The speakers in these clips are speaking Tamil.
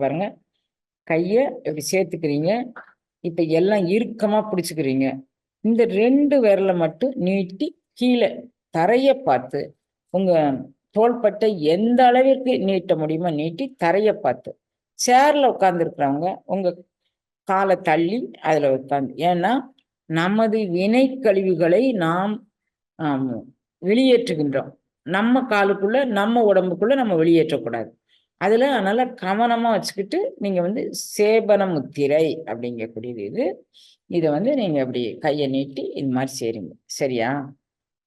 பாருங்க. கையை இப்படி சேர்த்துக்கிறீங்க. இப்ப எல்லாம் இறுக்கமா பிடிச்சுக்கிறீங்க. இந்த ரெண்டு விரலை மட்டும் நீட்டி கீழே தரைய பார்த்து உங்க தோள்பட்டை எந்த அளவிற்கு நீட்ட முடியுமோ நீட்டி தரைய பார்த்து. சேர்ல உட்கார்ந்துருக்கிறவங்க உங்க காலை தள்ளி அதுல உட்காந்து ஏன்னா நமது வினை கழிவுகளை நாம் வெளியேற்றுகின்றோம். நம்ம காலுக்குள்ள நம்ம உடம்புக்குள்ள நம்ம வெளியேற்றக்கூடாது. அதில் நல்லா கவனமாக வச்சுக்கிட்டு நீங்கள் வந்து சேபன முத்திரை அப்படிங்கக்கூடியது இது. இதை வந்து நீங்கள் அப்படி கையை நீட்டி இது மாதிரி செய்றீங்க. சரியா?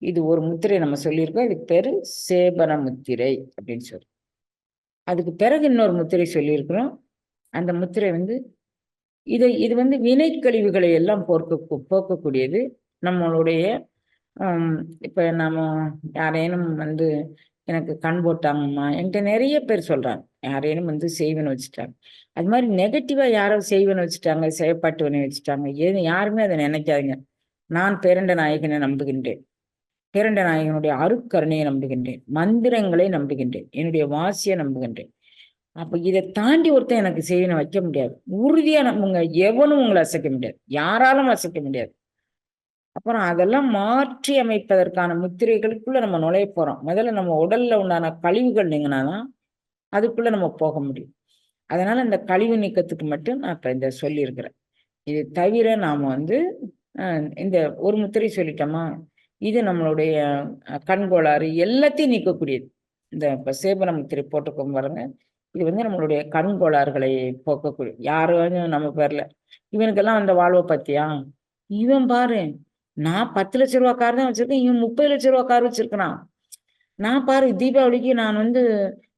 இது ஒரு முத்திரை நம்ம சொல்லியிருக்கோம். இதுக்கு பேர் சேபன முத்திரை அப்படின்னு சொல்லி. அதுக்கு பிறகு இன்னொரு முத்திரை சொல்லியிருக்கிறோம். அந்த முத்திரை வந்து இதை இது வந்து வினைக்கழிவுகளை எல்லாம் போர்க்க போக்கக்கூடியது. நம்மளுடைய இப்போ நம்ம யாரேனும் வந்து எனக்கு கண் போட்டாங்கம்மா. என்கிட்ட நிறைய பேர் சொல்றாங்க. யாரேனும் வந்து செய்வன வச்சுட்டாங்க. அது மாதிரி நெகட்டிவா யாரோ செய்வன வச்சுட்டாங்க செயற்பாட்டுவனை வச்சுட்டாங்க. ஏது யாருமே அதை நினைக்காதீங்க. நான் பேரண்ட நாயகனை நம்புகின்றேன். பேரண்ட நாயகனுடைய அருக்கருணையை நம்புகின்றேன். மந்திரங்களை நம்புகின்றேன். என்னுடைய வாசியை நம்புகின்றேன். அப்ப இதை தாண்டி ஒருத்தன் எனக்கு செய்வனை வைக்க முடியாது. உறுதியா நம்புங்க. எவனும் உங்களை அசைக்க முடியாது. யாராலும் அசைக்க முடியாது. அப்புறம் அதெல்லாம் மாற்றி அமைப்பதற்கான முத்திரைகளுக்குள்ள நம்ம நுழைய போறோம். முதல்ல நம்ம உடல்ல உண்டான கழிவுகள் நீங்கினாதான் அதுக்குள்ள நம்ம போக முடியும். அதனால இந்த கழிவு நீக்கத்துக்கு மட்டும் நான் இப்ப இந்த சொல்லியிருக்கிறேன். இது தவிர நாம வந்து இந்த ஒரு முத்திரை சொல்லிட்டோமா? இது நம்மளுடைய கண்கோளாறு எல்லாத்தையும் நீக்கக்கூடியது. இந்த இப்ப சேபன முத்திரை போட்டுக்கோங்க பாருங்க. இது வந்து நம்மளுடைய கண்கோளாறுகளை போக்கக்கூடிய யாரும் நம்ம பேர்ல இவனுக்கெல்லாம் அந்த வாழ்வை பத்தியா? இவன் பாரு நான் பத்து லட்ச ரூபா கார் தான் வச்சிருக்கேன். இவன் முப்பது லட்ச ரூபா கார் வச்சிருக்கிறான். நான் பாரு தீபாவளிக்கு நான் வந்து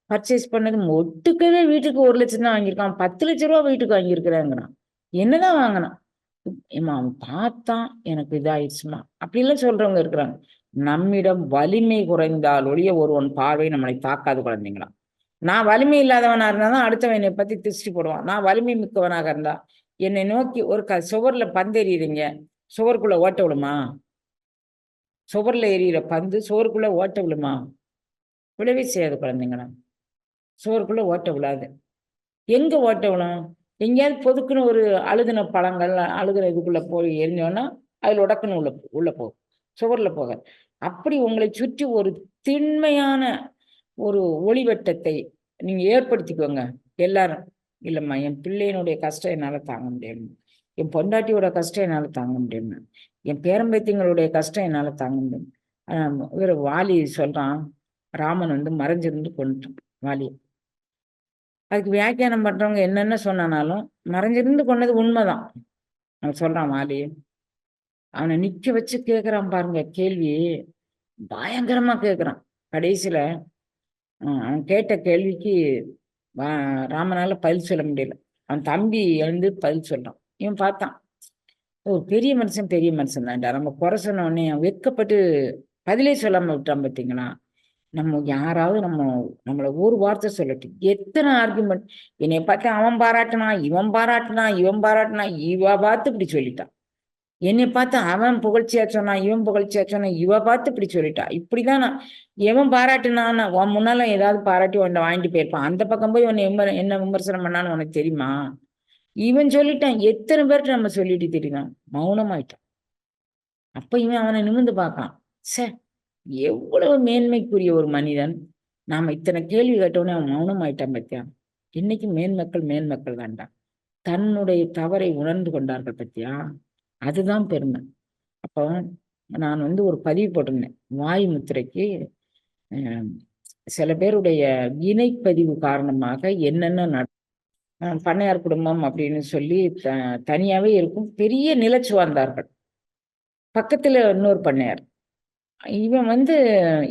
பர்ச்சேஸ் பண்ணது ஒட்டுக்கவே வீட்டுக்கு ஒரு லட்சம் தான் வாங்கியிருக்கான். பத்து லட்ச ரூபா வீட்டுக்கு வாங்கியிருக்கிறேங்கிறான். என்னதான் வாங்கினான்? ஏம்மா அவன் பார்த்தான். எனக்கு இதாயிடுச்சுமா. அப்படிலாம் சொல்றவங்க இருக்கிறாங்க. நம்மிடம் வலிமை குறைந்தால் ஒழிய ஒருவன் பார்வை நம்மளை தாக்காது குழந்தைங்களா நான் வலிமை இல்லாதவனா இருந்தா தான் அடுத்தவன் என்னை பத்தி திருஷ்டி போடுவான். நான் வலிமை மிக்கவனாக இருந்தா என்னை நோக்கி ஒரு க சுவர்ல பந்தெறியுறீங்க சுவருக்குள்ள ஓட்ட விழுமா? சுவர்ல எரியிற பந்து சுவருக்குள்ள ஓட்ட விழுமா? விழவே செய்யாது குழந்தைங்களாம் சுவருக்குள்ள ஓட்ட விழாது. எங்க ஓட்ட விழும்? எங்கேயாவது பொதுக்குன்னு ஒரு அழுதுன பழங்கள் அழுதுன இதுக்குள்ள போய் எரிஞ்சோன்னா அதில் உடக்குன்னு உள்ள போ- உள்ள போகும். சுவர்ல போக அப்படி உங்களை சுற்றி ஒரு திண்மையான ஒரு ஒளிவட்டத்தை நீங்க ஏற்படுத்திக்கோங்க. எல்லாரும். இல்லைம்மா என் பிள்ளையினுடைய கஷ்டம் என்னால் தாங்க முடியும் என் பொண்டாட்டியோட கஷ்டம் என்னால் தாங்க முடியும்னு. என் பேரம்பேத்திங்களுடைய கஷ்டம் என்னால் தாங்க முடியும். இவர் வாலி சொல்கிறான் ராமன் வந்து மறைஞ்சிருந்து கொண்டுட்டான் வாலியை. அதுக்கு வியாக்கியானம் பண்ணுறவங்க என்னென்ன சொன்னானாலும் மறைஞ்சிருந்து கொண்டது உண்மைதான். அவன் சொல்கிறான் வாலி அவனை நிற்க வச்சு கேட்குறான் பாருங்க கேள்வி. பயங்கரமாக கேட்குறான் கடைசியில் அவன் கேட்ட கேள்விக்கு வா- ராமனால் பதில் சொல்ல முடியல. அவன் தம்பி எழுந்து பதில் சொல்கிறான் இவன் பார்த்தான். ஒரு பெரிய மனுஷன் பெரிய மனுஷன் தான்டா. நம்ம குறை சொன்ன உடனே வெட்கப்பட்டு பதிலே சொல்லாமல் விட்டான் பார்த்தீங்களா நம்ம யாராவது நம்ம நம்மளை ஒரு வார்த்தை சொல்லட்டும். எத்தனை ஆர்குமெண்ட் என்னை பார்த்து அவன் பாராட்டினா இவன் பாராட்டினா இவன் பாராட்டினா இவ பார்த்து இப்படி சொல்லிட்டான். என்னை பார்த்து அவன் புகழ்ச்சியா சொன்னான் இவன் புகழ்ச்சியா சொன்னான் இவ பார்த்து இப்படி சொல்லிட்டா. இப்படிதான் நான் எவன் பாராட்டினான்னு உன் முன்னால ஏதாவது பாராட்டி உன்னை வாங்கிட்டு போயிருப்பான். அந்த பக்கம் போய் உன்னை விமர் என்ன விமர்சனம் பண்ணான்னு உனக்கு தெரியுமா? இவன் சொல்லிட்டான் எத்தனை பேர்கிட்ட நம்ம சொல்லிட்டு தெரியுதான் மௌனமாயிட்டான். அப்ப இவன் அவனை நிமிர்ந்து பார்க்கான். சே எவ்வளவு மேன்மைக்குரிய ஒரு மனிதன். நாம இத்தனை கேள்வி கேட்டோடனே அவன் மௌனமாயிட்டான் பத்தியா? இன்னைக்கு மேன்மக்கள் மேன்மக்கள் தான்டா. தன்னுடைய தவறை உணர்ந்து கொண்டார்கள் பத்தியா? அதுதான் பெருமை. அப்போ நான் வந்து ஒரு பதிவு போட்டிருந்தேன். வாய் முத்திரைக்கு சில பேருடைய இணைப்பதிவு காரணமாக என்னென்ன நட பண்ணையார் குடும்பம் அப்படின்னு சொல்லி த தனியாவே இருக்கும். பெரிய நிலச்சுவார்ந்தார்கள் பக்கத்துல இன்னொரு பண்ணையார். இவன் வந்து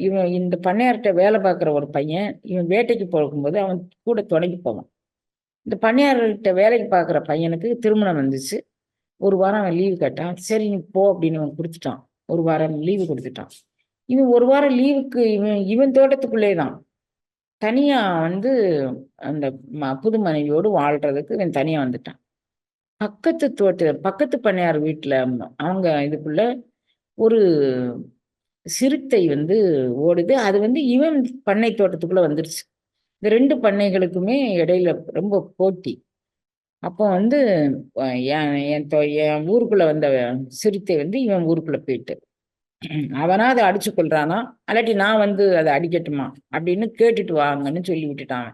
இவன் இந்த பண்ணையார்கிட்ட வேலை பார்க்குற ஒரு பையன் இவன் வேட்டைக்கு போகும்போது அவன் கூட தொடங்கி போவான். இந்த பண்ணையார்கிட்ட வேலைக்கு பார்க்குற பையனுக்கு திருமணம் வந்துச்சு. ஒரு வாரம் அவன் லீவு கேட்டான். சரி நீ போ அப்படின்னு அவன் கொடுத்துட்டான். ஒரு வாரம் லீவு கொடுத்துட்டான். இவன் ஒரு வாரம் லீவுக்கு இவன் இவன் தோட்டத்துக்குள்ளே தான் தனியா வந்து அந்த ம- புது மனைவியோடு வாழ்றதுக்கு இவன் தனியா வந்துட்டான். பக்கத்து தோட்ட பக்கத்து பண்ணையார் வீட்டில் அவங்க இதுக்குள்ள ஒரு சிறுத்தை வந்து ஓடுது. அது வந்து இவன் பண்ணை தோட்டத்துக்குள்ள வந்துருச்சு. இந்த ரெண்டு பண்ணைகளுக்குமே இடையில ரொம்ப போட்டி. அப்போ வந்து என் என் தொ- என் ஊருக்குள்ள வந்த சிறுத்தை வந்து இவன் ஊருக்குள்ள போயிட்டு அவனா அதை அடிச்சு கொள்றானா அல்லாட்டி நான் வந்து அதை அடிக்கட்டுமா? அப்படின்னு கேட்டுட்டு வாங்கன்னு சொல்லி விட்டுட்டான்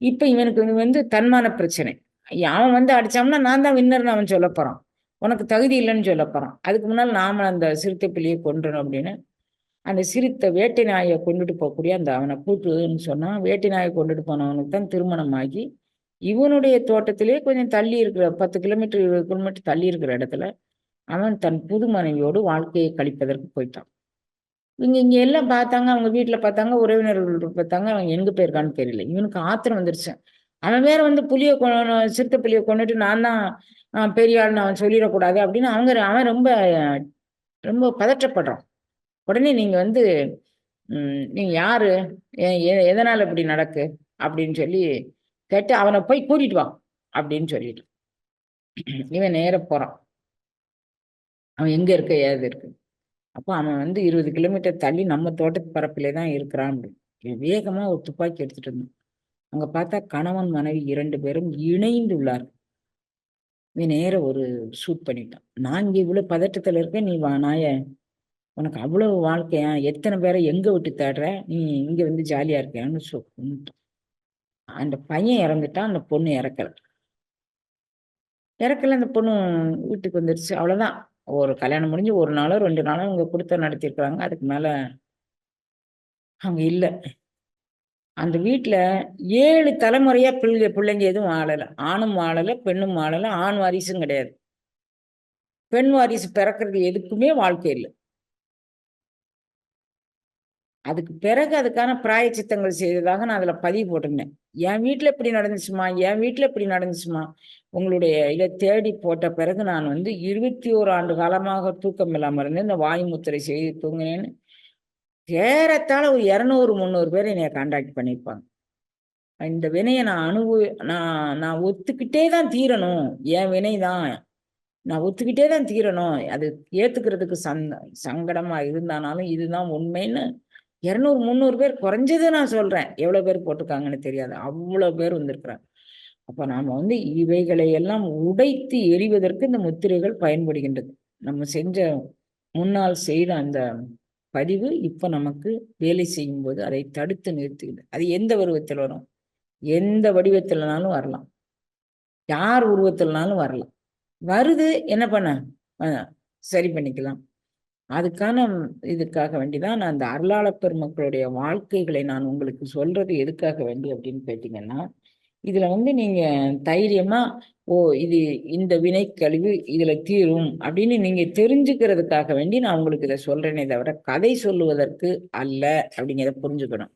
இப்ப இவனுக்கு வந்து தன்மான பிரச்சனை. அவன் வந்து அடிச்சான்னா நான் தான் வின்னர்னு அவன் சொல்ல போறான். உனக்கு தகுதி இல்லைன்னு சொல்ல போறான். அதுக்கு முன்னால் நாம அந்த சிறுத்தை பிள்ளையை கொன்றணும் அப்படின்னு. அந்த சிறுத்தை வேட்டை நாயை கொண்டுட்டு போகக்கூடிய அந்த அவனை கூட்டுன்னு சொன்னா வேட்டை நாயை கொண்டுட்டு போனவனுக்கு தான் திருமணம் ஆகி இவனுடைய தோட்டத்திலே கொஞ்சம் தள்ளி இருக்கிற பத்து கிலோமீட்டர் இருபது கிலோமீட்டர் தள்ளி இருக்கிற இடத்துல அவன் தன் புது மனைவியோடு வாழ்க்கையை கழிப்பதற்கு போயிட்டான். இங்க இங்க எல்லாம் பார்த்தாங்க அவங்க வீட்டுல பார்த்தாங்க உறவினர்கள் பார்த்தாங்க அவன் எங்க போயிருக்கான்னு தெரியல. இவனுக்கு ஆத்திரம் வந்துருச்சு. அவன் வேற வந்து புளிய கொ சிறுத்தை புலியை கொண்டுட்டு நான் தான் ஆஹ், பெரிய ஆள்னு அவன் சொல்லிடக்கூடாது அப்படின்னு அவங்க அவன் ரொம்ப ரொம்ப பதற்றப்படுறான். உடனே நீங்க வந்து உம் நீங்க யாரு? எதனால இப்படி நடக்கு? அப்படின்னு சொல்லி கேட்டு அவனை போய் கூட்டிட்டு வா அப்படின்னு சொல்லிட்டு இவன் நேர போறான். அவன் எங்க இருக்க ஏது இருக்கு? அப்போ அவன் வந்து இருபது கிலோமீட்டர் தள்ளி நம்ம தோட்டத்து பரப்பிலே தான் இருக்கிறான் அப்படின்னு. வேகமா ஒரு துப்பாக்கி எடுத்துட்டு இருந்தான். அங்க பார்த்தா கணவன் மனைவி இரண்டு பேரும் இணைந்து உள்ளார். நீ நேர ஒரு ஷூட் பண்ணிட்டான். நான் இங்க இவ்வளவு பதட்டத்துல இருக்கேன் நீ வா நாய உனக்கு அவ்வளவு வாழ்க்கையா? எத்தனை பேரை எங்க விட்டு தேடுற? நீ இங்க வந்து ஜாலியா இருக்கியான்னு சொ அந்த பையன் இறந்துட்டான் அந்த பொண்ணு இறக்கல. இறக்கல அந்த பொண்ணு வீட்டுக்கு வந்துருச்சு. அவ்வளவுதான். ஒரு கல்யாணம் முடிஞ்சு ஒரு நாளோ ரெண்டு நாளோ அவங்க கொடுத்த நடத்திருக்கிறாங்க. அதுக்கு மேலே அவங்க இல்லை. அந்த வீட்டில் ஏழு தலைமுறையாக பிள்ளை பிள்ளைங்க எதுவும் ஆளலை ஆணும் ஆளலை பெண்ணும் ஆளலை ஆண் வாரிசும் கிடையாது. பெண் வாரிசு பிறக்கிறது எதுக்குமே வாழ்க்கை இல்லை. அதுக்கு பிறகு அதுக்கான பிராயச்சித்தங்கள் செய்ததாக நான் அதில் பதிவு போட்டிருந்தேன். என் வீட்டில் இப்படி நடந்துச்சுமா? என் வீட்டில் இப்படி நடந்துச்சுமா? உங்களுடைய இதை தேடி போட்ட பிறகு நான் வந்து இருபத்தி ஓரு ஆண்டு காலமாக தூக்கம் இல்லாமல் இருந்தேன் இந்த வாய்முத்திரை செய்து தூங்கினேன்னு ஏறத்தாழ ஒரு இரநூறு முந்நூறு பேர் என்னை கான்டாக்ட் பண்ணியிருப்பாங்க. இந்த வினையை நான் அனுபவி நான் நான் ஒத்துக்கிட்டே தான் தீரணும். என் வினை தான். நான் ஒத்துக்கிட்டே தான் தீரணும். அது ஏத்துக்கிறதுக்கு சந்த சங்கடமா இருந்தானாலும் இதுதான் உண்மைன்னு இரநூறு முந்நூறு பேர் குறைஞ்சது நான் சொல்றேன். எவ்வளவு பேர் போட்டிருக்காங்கன்னு தெரியாது. அவ்வளவு பேர் வந்திருக்கிறாங்க. அப்ப நாம வந்து இவைகளை எல்லாம் உடைத்து எறிவதற்கு இந்த முத்திரைகள் பயன்படுகின்றது. நம்ம செஞ்ச முன்னால் செய்த அந்த பதிவு இப்ப நமக்கு வேலை செய்யும் போது அதை தடுத்து நிறுத்துகிறது. அது எந்த உருவத்தில் வரும்? எந்த வடிவத்திலனாலும் வரலாம். யார் உருவத்திலனாலும் வரலாம். வருது என்ன பண்ண? சரி பண்ணிக்கலாம். அதுக்கான இதுக்காக வேண்டி தான் நான் அந்த அருளாள பெருமக்களுடைய வாழ்க்கைகளை நான் உங்களுக்கு சொல்றது எதுக்காக வேண்டி அப்படின்னு கேட்டீங்கன்னா இதுல வந்து நீங்க தைரியமா ஓ இது இந்த வினை கழிவு இதுல தீரும் அப்படின்னு நீங்க தெரிஞ்சுக்கிறதுக்காக வேண்டி நான் உங்களுக்கு இதை சொல்றேனே தவிர கதை சொல்லுவதற்கு அல்ல அப்படிங்கிறத புரிஞ்சுக்கணும்.